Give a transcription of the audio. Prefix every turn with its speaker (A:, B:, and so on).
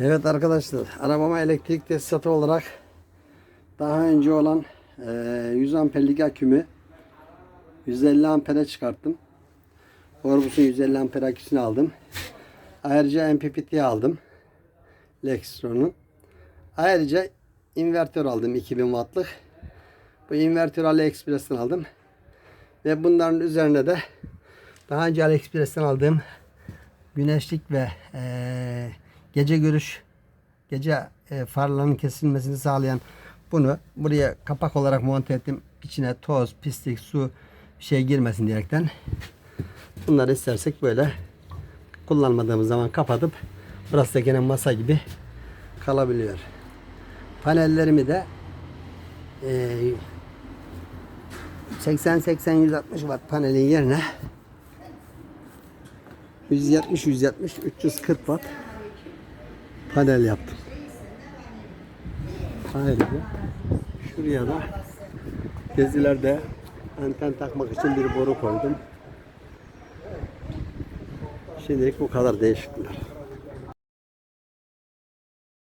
A: Evet arkadaşlar arabama elektrik tesisatı olarak daha önce olan eee 100 amperlik akümü 150 ampere çıkarttım. Orbus'un 150 amper aküsünü aldım. Ayrıca MPPT aldım. Lextron'un. Ayrıca invertör aldım 2000 wattlık. Bu invertörü AliExpress'ten aldım. Ve bunların üzerine de daha önce AliExpress'ten aldığım güneşlik ve eee, gece görüş gece e, farların kesilmesini sağlayan bunu buraya kapak olarak monte ettim. İçine toz, pislik, su şey girmesin diyerekten. Bunları istersek böyle kullanmadığımız zaman kapatıp burası da gene masa gibi kalabiliyor. Panellerimi de e, 80-80-160 watt panelin yerine 170 170 340 watt panel yaptım. Ayrıca şuraya da gezilerde anten takmak için bir boru koydum. Şimdilik bu kadar değişiklikler.